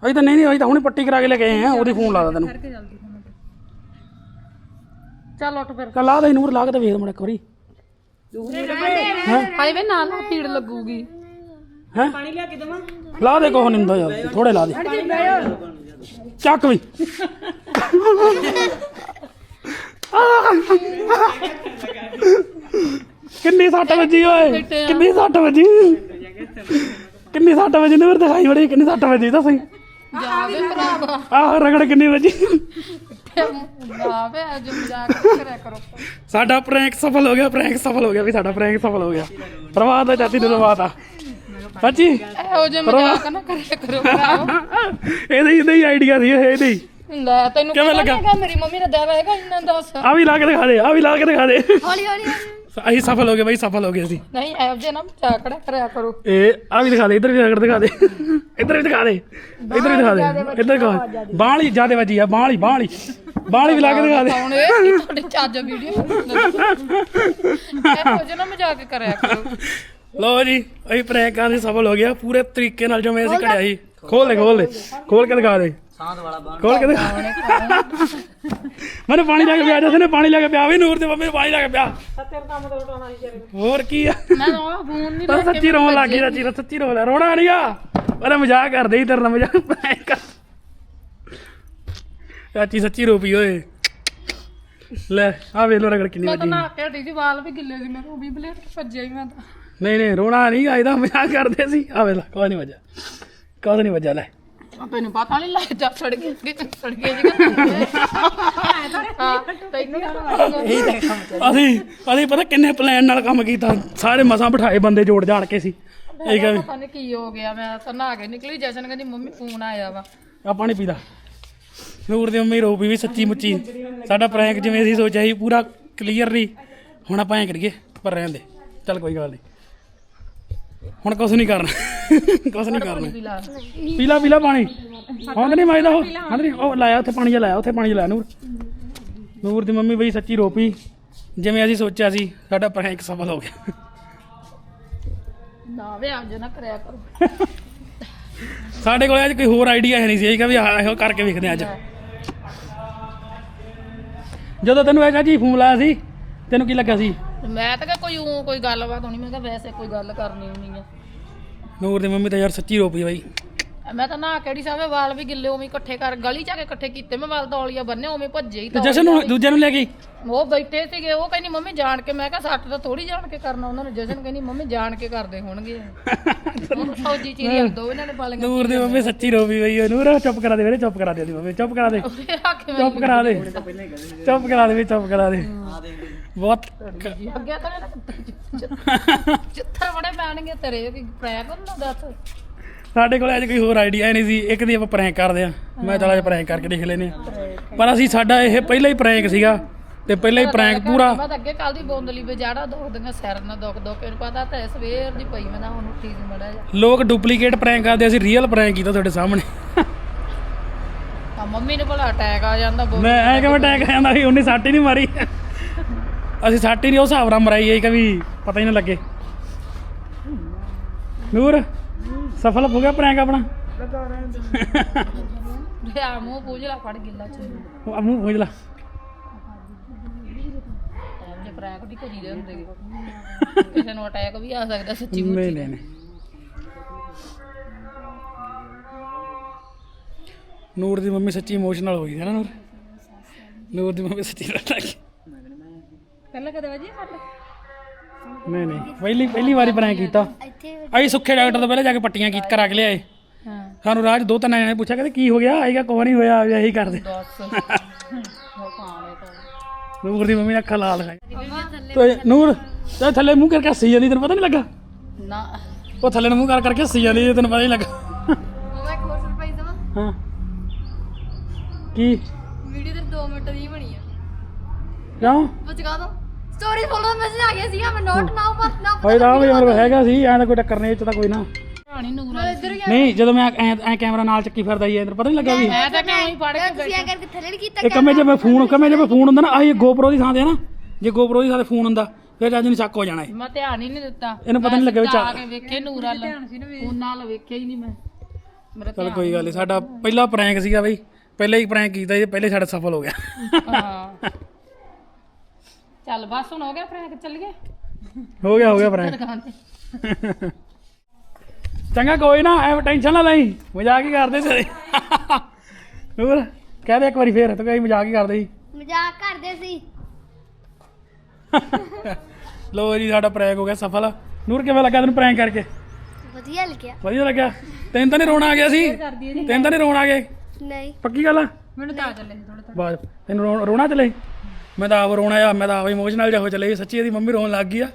ਅਸੀਂ ਤਾਂ ਨਹੀਂ ਨਹੀਂ ਅਸੀਂ ਤਾਂ ਹੁਣੇ ਪੱਟੀ ਕਰਾ ਕੇ ਲੈ ਕੇ ਆਏ ਆ ਉਹਦੀ ਫੋਨ ਲਾ ਦਾ ਤੈਨੂੰ। ਚੱਲ ਉੱਠ ਫਿਰ। ਕੱਲ ਲਾ ਦੇ ਨੂਰ ਲਾ ਕੇ ਤੇ ਵੇਖ ਮੜਾ ਇੱਕ ਵਾਰੀ। ਹਾਏ ਵੇ ਨਾਲ ਨਾਲ ਭੀੜ ਲੱਗੂਗੀ। ਹੈ? ਪਾਣੀ ਲਿਆ ਕੇ ਦੇਵਾਂ ਲਾ ਦੇ ਕੋਹ ਨਿੰਦਾ ਯਾਰ ਥੋੜੇ ਲਾ ਦੇ। ਚੱਕ ਵੀ। ਕਿੰਨੀ ਸੱਟ ਵੱਜੀ ਓਏ? ਕਿੰਨੀ ਸੱਟ ਵੱਜੀ? ਕਿੰਨੀ ਸੱਟ ਵੱਜੀ? ਨੂਰ ਦਿਖਾਈ ਬੜੀ ਕਿੰਨੀ ਸੱਟ ਵੱਜੀ ਤਾਂ ਸਹੀ ਜਾਵੇ ਭਰਾਵਾ। ਆਹ ਰਗੜ ਕਿੰਨੀ ਵੱਜੀ। ਜਾਵੇ ਅੱਜ ਮਜ਼ਾਕ ਨਾ ਕਰਿਆ ਕਰੋ। ਸਾਡਾ ਪ੍ਰੈਂਕ ਸਫਲ ਹੋ ਗਿਆ ਪ੍ਰੈਂਕ ਸਫਲ ਹੋ ਗਿਆ ਵੀ ਸਾਡਾ ਪ੍ਰੈਂਕ ਸਫਲ ਹੋ ਗਿਆ। ਪ੍ਰਵਾਦ ਦਾ ਚਾਚੀ ਨੂੰ ਰਵਾਤ ਆ। ਸੱਚੀ ਇਹੋ ਜਿਹੇ ਮਜ਼ਾਕ ਨਾ ਕਰਿਆ ਕਰੋ ਭਰਾਵਾ। ਇਹਦੇ ਹੀ ਇਹਦੇ ਹੀ ਆਈਡੀਆ ਸੀ ਇਹ ਇਹਦੇ ਹੀ। ਲੈ ਤੈਨੂੰ ਕਿਵੇਂ ਲੱਗਾ? ਨੀ ਮੇਰੀ ਮੰਮੀ ਦਾ ਦੇਵਾ ਹੈਗਾ ਇਹਨਾਂ ਦੱਸ। ਆ ਵੀ ਲਾ ਕੇ ਦਿਖਾ ਦੇ ਆ ਵੀ ਲਾ ਕੇ ਦਿਖਾ ਦੇ। ਹੌਲੀ ਹੌਲੀ। ਅਸੀਂ ਸਫਲ ਹੋ ਗਏ ਬਾਈ ਸਫਲ ਹੋ ਗਏ ਅਸੀਂ। ਨਹੀਂ ਇਹੋ ਜਿਹੇ ਨਾ ਨਾ ਕਰਿਆ ਕਰੋ। ਇਹ ਆ ਵੀ ਦਿਖਾ ਦੇ ਇੱਧਰ ਵੀ ਰਗੜ ਦਿਖਾ ਦੇ। ਇੱਧਰ ਵੀ ਦਿਖਾ ਦੇ ਇੱਧਰ ਵੀ ਦਿਖਾ ਦੇ। ਇੱਧਰ ਦਿਖਾ ਬਾਹਲੀ ਜਿਆਦੇ ਵੱਜੀ ਆ ਬਾਹਲੀ ਬਾਹਲੀ। ਬਾਹਲੀ ਵੀ ਲਾ ਕੇ ਦਿਖਾ ਦੇ। ਹੁਣ ਇਹ ਤੁਹਾਡੇ ਚੱਜ ਵੀਡੀਓ ਇਹੋ ਜਿਹੇ ਨਾ ਮਜ਼ਾਕ ਕਰਿਆ ਕਰੋ। ਲੋ ਜੀ ਅਸੀਂ ਪ੍ਰੈਂਕਾਂ ਦੀ ਸਫਲ ਹੋ ਗਿਆ ਪੂਰੇ ਤਰੀਕੇ ਨਾਲ ਜਿਵੇਂ ਅਸੀਂ ਕੜਿਆ ਸੀ। ਖੋਲ ਦੇ ਖੋਲ ਦੇ ਖੋਲ ਕੇ ਦਿਖਾ ਦੇ। ਸਾਂਤ ਵਾਲਾ ਬਾਣ ਖੋਲ ਕੇ ਦਿਖਾ ਮੈਨੂੰ ਪਾਣੀ ਲੈ ਕੇ ਪਿਆ ਜਸ ਨੇ ਪਾਣੀ ਲੈ ਕੇ ਪਿਆ ਵੀ ਨੂਰ ਦੇ ਮੰਮੀ ਨੂੰ ਪਾਣੀ ਲੈ ਕੇ ਪਿਆ। ਹੋਰ ਕੀ ਆ? ਮੈਂ ਉਹ ਫੋਨ ਨਹੀਂ ਤਾਂ ਸੱਚੀ ਰੋਣ ਲੱਗ ਗਈ ਤਾਂ ਸੱਚੀ ਰੋਣ ਲੱਗ ਰੋਣਾ ਨਹੀਂ ਆ। ਪਰ ਮਜ਼ਾਕ ਕਰਦੇ ਹੀ ਤੇਰੇ ਮਜ਼ਾਕ prank ਕਰ। ਸੱਚੀ ਰੋ ਪਈ ਓਏ। ਲੈ ਆ ਵੇਖ ਲੋ ਰਗੜ ਕਿੰਨੀ ਮੈਂ ਤਾਂ ਵੱਜੀ ਨਾ ਕੇ ਹਟੀ ਸੀ ਵਾਲ ਵੀ ਗਿੱਲੇ ਸੀ ਮੇਰੇ ਉਹ ਵੀ ਬਲੇਡ ਭੱਜਿਆ ਹੀ ਮੈਂ ਤਾਂ। ਨਹੀਂ ਨਹੀਂ ਰੋਣਾ ਨਹੀਂ ਆਇਦਾ ਮਜ਼ਾਕ ਕਰਦੇ ਸੀ। ਆ ਵੇਖ ਲੈ ਕੋਈ ਨਹੀਂ ਵੱਜਾ ਕੋਈ ਨਹੀਂ ਵੱਜਾ ਲੈ। ਤੈਨੂੰ ਪਤਾ ਨਹੀਂ ਲੱਗ ਜਾ ਸੜ ਗਏ ਕਿ ਸੜ ਗਏ ਜੀ ਹਾਂ ਤੈਨੂੰ ਅਸੀਂ ਅਸੀਂ ਪਤਾ ਕਿੰਨੇ ਪਲਾਨ ਨਾਲ ਕੰਮ ਕੀਤਾ। ਸਾਰੇ ਮਸਾਂ ਬਿਠਾਏ ਬੰਦੇ ਜੋੜ ਜਾਣ ਕੇ ਸੀ। ਇਹ ਕਹਿੰਦੇ ਪਤਾ ਨਹੀਂ ਕੀ ਹੋ ਗਿਆ ਮੈਂ ਤਾਂ ਨਹਾ ਕੇ ਨਿਕਲੀ ਜਸ਼ਨ ਕਹਿੰਦੀ ਮੰਮੀ ਫੋਨ ਆਇਆ ਵਾ। ਆ ਪਾਣੀ ਪੀਦਾ ਨੂਰ ਦੀ ਮੰਮੀ ਰੋ ਪਈ ਵੀ ਸੱਚੀ ਮੁੱਚੀ। ਸਾਡਾ ਪ੍ਰੈਂਕ ਜਿਵੇਂ ਅਸੀਂ ਸੋਚਿਆ ਸੀ ਪੂਰਾ ਕਲੀਅਰ ਨਹੀਂ ਹੁਣ ਆਪਾਂ ਐਂ ਕਰੀਏ ਪਰ ਰਹਿਣ ਦੇ। ਚੱਲ ਕੋਈ ਗੱਲ ਨਹੀਂ ਹੁਣ ਕੁਝ ਨਹੀਂ ਕਰਨਾ। ਕੁਝ ਨਹੀਂ ਕਰਨਾ। ਪੀਲਾ। ਪੀਲਾ ਪਾਣੀ। ਤਾਂ ਨਹੀਂ ਮਾਇਦਾ ਉਹ। ਹਾਂ ਨਹੀਂ ਉਹ ਲਾਇਆ ਉੱਥੇ ਪਾਣੀ ਜਿਹਾ ਲਾਇਆ ਉੱਥੇ ਪਾਣੀ ਜਿਹਾ ਲਾਇਆ ਨੂਰ। ਨੂਰ ਦੀ ਮੰਮੀ ਬਈ ਸੱਚੀ ਰੋ ਪਈ ਜਿਵੇਂ ਅਸੀਂ ਸੋਚਿਆ ਸੀ ਸਾਡਾ ਪ੍ਰੈਂਕ ਸਫਲ ਹੋ ਗਿਆ। ਨਾ ਵੇ ਅੱਜ ਨਾ ਕਰਿਆ ਕਰੋ। ਸਾਡੇ ਕੋਲ ਅੱਜ ਕੋਈ ਹੋਰ ਆਈਡੀਆ ਹੈ ਨਹੀਂ ਸੀ ਅਸੀਂ ਕਿਹਾ ਵੀ ਇਹੋ ਕਰਕੇ ਵੇਖਦੇ ਹਾਂ ਅੱਜ। ਜਦੋਂ ਤੈਨੂੰ ਇਹ ਚਾਚੀ ਫੋਨ ਲਾਇਆ ਸੀ ਤੈਨੂੰ ਕੀ ਲੱਗਾ ਸੀ? ਮੈਂ ਤਾਂ ਕਿਹਾ ਕੋਈ ਊਂ ਕੋਈ ਗੱਲਬਾਤ ਹੋਣੀ ਮੈਂ ਕਿਹਾ ਵੈਸੇ ਕੋਈ ਗੱਲ ਕਰਨੀ ਹੋਣੀ ਆ। ਨੂਰ ਦੀ ਮੰਮੀ ਤਾਂ ਯਾਰ ਸੱਚੀ ਰੋ ਪਈ ਬਾਈ। ਮੈਂ ਤਾਂ ਨਾ ਕਿਹੜੀ ਸਾਵੇਂ ਵਾਲ ਵੀ ਗਿੱਲੇ ਉਵੇਂ ਇਕੱਠੇ ਕਰ ਗਲੀ ਚ ਆ ਕੇ ਇਕੱਠੇ ਕੀਤੇ ਮੈਂ ਵਾਲ ਤੌਲੀਆ ਬੰਨੇ ਉਵੇਂ ਭੱਜੇ ਹੀ ਤੇ ਜਸ਼ਨ ਨੂੰ ਦੂਜੇ ਨੂੰ ਲੈ ਗਈ ਉਹ ਬੈਠੇ ਸੀਗੇ ਉਹ ਕਹਿੰਦੀ ਮੰਮੀ ਜਾਣ ਕੇ ਮੈਂ ਕਿਹਾ ਸੱਟ ਤਾਂ ਥੋੜੀ ਜਾਣ ਕੇ ਕਰਨਾ ਉਹਨਾਂ ਨੇ ਜਸ਼ਨ ਕਹਿੰਦੀ ਮੰਮੀ ਜਾਣ ਕੇ ਕਰਦੇ ਹੋਣਗੇ। ਉਹ ਫੌਜੀ ਚੀਰੀ ਦੋ ਇਹਨਾਂ ਨੇ ਪਾਲੀਆਂ ਨੂਰ ਦੀ ਮੰਮੀ ਸੱਚੀ ਰੋ ਪਈ ਬਈ ਨੂਰ ਚੁੱਪ ਕਰਾ ਦੇ ਵੀਰੇ ਚੁੱਪ ਕਰਾ ਦੇ ਉਹਦੀ ਮੰਮੀ ਚੁੱਪ ਕਰਾ ਦੇ। ਉਹਦੇ ਰੱਖ ਮੈਂ ਚੁੱਪ ਕਰਾ ਦੇ। ਚੁੱਪ ਕਰਾ ਦੇ ਵੀ ਚੁੱਪ ਕਰਾ ਦੇ। ਬਹੁਤ ਅੱਗੇ ਤਾਂ ਜਿੱਥੇ ਬੜੇ ਪੈਣਗੇ ਤੇਰੇ ਕੀ ਪ੍ਰੈਕ ਹੁੰਦਾ ਦੱਸ ਸਾਡੇ ਕੋਲ ਅੱਜ ਕੋਈ ਹੋਰ ਆਈਡੀਆ ਨਹੀਂ ਸੀ ਇੱਕ ਦੀ ਆਪਾਂ ਪ੍ਰੈਂਕ ਕਰਦੇ ਆ ਮੈਂ ਚਲਾ ਅੱਜ ਪ੍ਰੈਂਕ ਕਰਕੇ ਦੇਖ ਲੈਨੇ ਆ ਪਰ ਅਸੀਂ ਸਾਡਾ ਇਹ ਪਹਿਲਾ ਹੀ ਪ੍ਰੈਂਕ ਸੀਗਾ ਤੇ ਪਹਿਲਾ ਹੀ ਪ੍ਰੈਂਕ ਪੂਰਾ। ਬਾਅਦ ਅੱਗੇ ਕੱਲ ਦੀ ਬੋਂਦਲੀ ਵਿਜਾੜਾ ਦੁਖਦੀਆਂ ਸਿਰ ਨਾ ਦੁਖ ਦੁਖ ਇਹਨੂੰ ਪਤਾ ਤਾਂ ਸਵੇਰ ਦੀ ਪਈ ਮੈਂ ਤਾਂ ਹੁਣ ਉੱਠੀ ਸੀ ਮੜਾ ਜਾ ਲੋਕ ਡੁਪਲੀਕੇਟ ਪ੍ਰੈਂਕ ਕਰਦੇ ਅਸੀਂ ਰੀਅਲ ਪ੍ਰੈਂਕ ਕੀਤਾ ਤੁਹਾਡੇ ਸਾਹਮਣੇ। ਆ ਮੰਮੀ ਨੂੰ ਭਲਾ ਅਟੈਕ ਆ ਜਾਂਦਾ ਬੋਲ ਮੈਂ ਐ ਕਿਵੇਂ ਟੈਕ ਆਂਦਾ ਸੀ ਉਹਨੇ ਸੱਟ ਹੀ ਨਹੀਂ ਮਾਰੀ। ਅਸੀਂ ਸੱਟ ਹੀ ਨਹੀਂ ਉਸ ਹਿਸਾਬ ਨਾਲ ਮਰਾਈ ਇਹ ਕਿ ਵੀ ਪਤਾ ਹੀ ਨਾ ਲੱਗੇ। ਨੂਰ ਸਫਲ ਹੋ ਗਿਆ ਪ੍ਰੈਂਕ ਆਪਣਾ? ਲਿਆ ਮੂੰਹ ਪੂਜਲਾ ਫੜ ਗਿੱਲਾ ਚ। ਉਹ ਮੂੰਹ ਪੂੰਝ ਲਾ। ਜੇ ਪ੍ਰੈਕ ਵੀ ਕਰੀ ਦੇ ਹੁੰਦੇ ਗੇ। ਕਿਸੇ ਨੂੰ ਅਟੈਕ ਵੀ ਆ ਸਕਦਾ ਸੱਚੀ ਨਹੀਂ ਨਹੀਂ ਨਹੀਂ। ਨੂਰ ਦੀ ਮੰਮੀ ਸੱਚੀ ਇਮੋਸ਼ਨਲ ਹੋ ਗਈ ਹੈ ਨਾ ਨੂਰ? ਨੂਰ ਦੀ ਮੰਮੀ ਸੱਚੀ ਰੋਣ ਲੱਗ। ਗਈ ਕਦੇ ਵਜੀ ਸੱਟ ਨਹੀਂ ਨਹੀਂ। ਪਹਿਲੀ ਪਹਿਲੀ ਵਾਰੀ ਪ੍ਰੈਂਕ ਕੀਤਾ। ਅਸੀਂ ਸੁੱਖੇ ਡਾਕਟਰ ਤੋਂ ਪਹਿਲਾਂ ਜਾ ਕੇ ਪੱਟੀਆਂ ਕੀ ਕਰਾ ਕੇ ਲਿਆਏ। ਹਾਂ। ਸਾਨੂੰ ਰਾਜ ਦੋ ਤਿੰਨ ਜਣੇ ਪੁੱਛਿਆ ਕਹਿੰਦੇ ਕੀ ਹੋ ਗਿਆ? ਆਏਗਾ ਕੋਈ ਨਹੀਂ ਹੋਇਆ ਇਹੀ ਕਰਦੇ। ਦੱਸ ਨੂਰ ਦੀ ਮੰਮੀ ਨੇ ਅੱਖਾਂ ਲਾਲ ਖਾਈ। ਤੇ ਨੂਰ ਤੇ ਥੱਲੇ ਮੂੰਹ ਕਰਕੇ ਹੱਸੀ ਜਾਂਦੀ ਤੈਨੂੰ ਪਤਾ ਨਹੀਂ ਲੱਗਾ? ਨਾ। ਉਹ ਥੱਲੇ ਨੂੰ ਮੂੰਹ ਕਰ ਕਰਕੇ ਹੱਸੀ ਜਾਂਦੀ ਤੈਨੂੰ ਪਤਾ ਨਹੀਂ ਲੱਗਾ। ਉਹ ਇੱਕ ਹੋਰ ਸਰਪ੍ਰਾਈਜ਼ ਦਵਾਂ? ਹਾਂ। ਕੀ? ਵੀਡੀਓ ਤੇ 2 ਮਿੰਟ ਦੀ ਬਣੀ ਆ। ਕਿਉਂ? ਬਚਗਾ ਦੋ। ਸਟੋਰੀ ਫੋਲੋ ਮੈਸੇਜ ਆ ਗਿਆ ਸੀਗਾ ਮੈਂ ਨੋਟ ਨਾ ਪਰ ਨਾ ਵੀ ਮੇਰੇ ਕੋਲ ਹੈਗਾ ਸੀ ਐਂ ਤਾਂ ਕੋਈ ਟੱਕਰ ਨਹੀਂ ਇਹ 'ਚ ਤਾਂ ਕੋਈ ਨਾ। ਕਹਾਣੀ ਨੂਰ ਇੱਧਰ ਹੀ ਨਹੀਂ ਜਦੋਂ ਮੈਂ ਐ ਐ ਕੈਮਰਾ ਨਾਲ ਚੱਕੀ ਫਿਰਦਾ ਸੀ ਤੈਨੂੰ ਪਤਾ ਨਹੀਂ ਲੱਗਾ ਵੀ? ਮੈਂ ਤਾਂ ਕਿਉਂ ਹੀ ਫੜ ਕੇ ਤੁਸੀਂ ਐ ਕਰਕੇ ਥੱਲੇ ਨਹੀਂ ਕੀਤਾ ਇਹ ਕਮੇ ਜੇ ਮੈਂ ਫੋਨ ਕਮੇ ਜੇ ਮੈਂ ਫੋਨ ਹੁੰਦਾ ਨਾ ਆਹ ਇਹ GoPro ਦੀ ਥਾਂ ਤੇ ਨਾ ਜੇ GoPro ਦੀ ਥਾਂ ਤੇ ਫੋਨ ਹੁੰਦਾ ਫਿਰ ਰਾਜੂ ਨੂੰ ਸ਼ੱਕ ਹੋ ਜਾਣਾ ਮੈਂ ਧਿਆਨ ਹੀ ਨਹੀਂ ਦਿੱਤਾ। ਇਹਨੂੰ ਪਤਾ ਨਹੀਂ ਲੱਗਿਆ ਵੀ ਆ ਚਾ- ਕੇ ਵੇਖੇ ਨੂਰ ਵਾਲ। ਉਹ ਨਾਲ ਵੇਖਿਆ ਹੀ ਨਹੀਂ ਮੈਂ। ਮੇਰਾ ਚਲ ਕੋਈ ਗੱਲ ਨਹੀਂ ਸਾਡਾ ਪਹਿਲਾ ਪ੍ਰੈਂਕ ਸੀਗਾ ਬਈ। ਪਹਿਲੇ ਹੀ ਪ੍ਰੈਂਕ ਕੀਤਾ ਜੀ ਪਹਿਲੇ ਸਾਡਾ ਸਫਲ ਹੋ ਗਿਆ। ਹਾਂ। ਚੱਲ ਬਸ ਹੁਣ ਹੋ ਗਿਆ ਫਰੈਂਕ ਚੱਲ ਗਏ ਹੋ ਗਿਆ ਹੋ ਗਿਆ ਪ੍ਰੈਂਕ ਦੁਕਾਨ ਤੇ। ਚੰਗਾ ਕੋਈ ਨਾ ਐ ਟੈਨਸ਼ਨ ਨਾ ਲਈ। ਮਜ਼ਾਕ ਹੀ ਕਰਦੇ ਸੀ। ਹੋਰ ਕਹਿ ਦੇ ਇੱਕ ਵਾਰੀ ਫੇਰ ਤੂੰ ਕਹੀ ਮਜ਼ਾਕ ਹੀ ਕਰਦੇ ਸੀ। ਮਜ਼ਾਕ ਕਰਦੇ ਸੀ। ਲੋ ਜੀ ਸਾਡਾ ਪ੍ਰੈਂਕ ਹੋ ਗਿਆ ਸਫਲ। ਨੂਰ ਕਿਵੇਂ ਲੱਗਾ ਤੈਨੂੰ ਪ੍ਰੈਂਕ ਕਰਕੇ? ਵਧੀਆ ਲੱਗਿਆ। ਵਧੀਆ ਲੱਗਿਆ। ਤੈਨੂੰ ਤਾਂ ਨਹੀਂ ਰੋਣਾ ਆ ਗਿਆ ਸੀ? ਤੈਨੂੰ ਤਾਂ ਨਹੀਂ ਰੋਣਾ ਆ ਗਏ? ਨਹੀਂ। ਪੱਕੀ ਗੱਲ ਆ? ਮੈਨੂੰ ਤਾਂ ਆ ਚੱਲੇ ਥੋੜਾ ਬਾਅਦ ਤੈਨੂੰ ਰੋ- ਰੋਣਾ ਚਲੇ? ਮੈਂ ਤਾਂ ਆਪ ਰੋਣਾ ਆ, ਮੈਂ ਤਾਂ ਆਪ ਇਮੋਸ਼ਨਲ ਜਿਹਾ ਹੋ ਚਲੇ ਗਈ ਸੱਚੀ ਇਹਦੀ ਮੰਮੀ ਰੋਣ ਲੱਗ ਗਈ ਆ।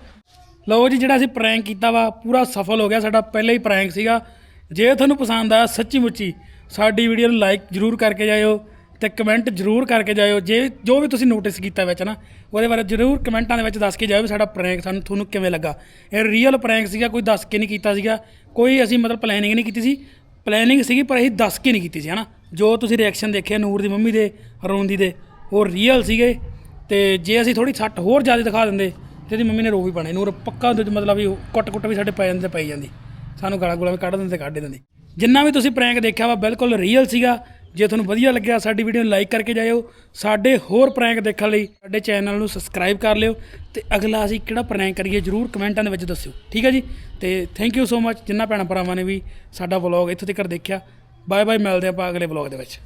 ਲਓ ਜੀ, ਜਿਹੜਾ ਅਸੀਂ ਪ੍ਰੈਂਕ ਕੀਤਾ ਵਾ, ਪੂਰਾ ਸਫਲ ਹੋ ਗਿਆ ਸਾਡਾ, ਪਹਿਲਾ ਹੀ ਪ੍ਰੈਂਕ ਸੀਗਾ। ਜੇ ਤੁਹਾਨੂੰ ਪਸੰਦ ਆਇਆ ਸੱਚੀ ਮੁੱਚੀ ਸਾਡੀ ਵੀਡੀਓ ਨੂੰ ਲਾਈਕ ਜਰੂਰ ਕਰਕੇ ਜਾਇਓ ਤੇ ਕਮੈਂਟ ਜਰੂਰ ਕਰਕੇ ਜਾਇਓ। ਜੇ ਜੋ ਵੀ ਤੁਸੀਂ ਨੋਟਿਸ ਕੀਤਾ ਵਿੱਚ ਨਾ, ਉਹਦੇ ਬਾਰੇ ਜਰੂਰ ਕਮੈਂਟਾਂ ਦੇ ਵਿੱਚ ਦੱਸ ਕੇ ਜਾਇਓ ਵੀ ਸਾਡਾ ਪ੍ਰੈਂਕ ਸਾਨੂੰ ਤੁਹਾਨੂੰ ਕਿਵੇਂ ਲੱਗਾ। ਇਹ ਰੀਅਲ ਪ੍ਰੈਂਕ ਸੀਗਾ, ਕੋਈ ਦੱਸ ਕੇ ਨਹੀਂ ਕੀਤਾ ਸੀਗਾ, ਕੋਈ ਅਸੀਂ ਮਤਲਬ ਪਲੈਨਿੰਗ ਨਹੀਂ ਕੀਤੀ ਸੀ। ਪਲੈਨਿੰਗ ਸੀਗੀ, ਪਰ ਅਸੀਂ ਦੱਸ ਕੇ ਨਹੀਂ ਕੀਤੀ ਸੀ, ਹਨਾ? ਜੋ ਤੁਸੀਂ ਰਿਐਕਸ਼ਨ ਦੇਖਿਆ ਨੂਰ ਦੀ ਮੰਮੀ ਦੇ, ਰੋਂਦੀ ਦੇ, ਉਹ ਰੀਅਲ ਸੀਗੇ। ਤੇ ਜੇ ਅਸੀਂ ਥੋੜੀ ਸੱਟ ਹੋਰ ਜ਼ਿਆਦਾ ਦਿਖਾ ਦਿੰਦੇ, ਤੇ ਇਹਦੀ ਮੰਮੀ ਨੇ ਰੋ ਵੀ ਪਾਣੇ ਨੂੰ ਪੱਕਾ ਉਹਦੇ ਮਤਲਬ ਵੀ ਕੁੱਟ ਕੁੱਟ ਵੀ ਸਾਡੇ ਪੈ ਜਾਂਦੇ ਤੇ ਪਈ ਜਾਂਦੀ। ਸਾਨੂੰ ਗਾਲਾਂ ਗੁਲਾਂ ਵੀ ਕੱਢ ਦਿੰਦੇ ਤੇ ਕੱਢ ਹੀ ਦਿੰਦੇ। ਜਿੰਨਾ ਵੀ ਤੁਸੀਂ ਪ੍ਰੈਂਕ ਦੇਖਿਆ ਵਾ, ਬਿਲਕੁਲ ਰੀਅਲ ਸੀਗਾ। ਜੇ ਤੁਹਾਨੂੰ ਵਧੀਆ ਲੱਗਿਆ, ਸਾਡੀ ਵੀਡੀਓ ਨੂੰ ਲਾਈਕ ਕਰਕੇ ਜਾਇਓ। ਸਾਡੇ ਹੋਰ ਪ੍ਰੈਂਕ ਦੇਖਣ ਲਈ ਸਾਡੇ ਚੈਨਲ ਨੂੰ ਸਬਸਕ੍ਰਾਈਬ ਕਰ ਲਿਓ ਤੇ ਅਗਲਾ ਅਸੀਂ ਕਿਹੜਾ ਪ੍ਰੈਂਕ ਕਰੀਏ ਜਰੂਰ ਕਮੈਂਟਾਂ ਦੇ ਵਿੱਚ ਦੱਸਿਓ। ਠੀਕ ਹੈ ਜੀ? ਤੇ ਥੈਂਕ ਯੂ ਸੋ ਮੱਚ ਜਿੰਨਾ ਭੈਣਾਂ ਭਰਾਵਾਂ ਨੇ ਵੀ ਸਾਡਾ ਵਲੌਗ ਇੱਥੋਂ ਤੱਕ ਦੇਖਿਆ। ਬਾਏ ਬਾਏ ਮਿਲਦੇ ਆਪਾਂ ਅਗਲੇ ਵਲੌਗ ਦੇ ਵਿੱਚ।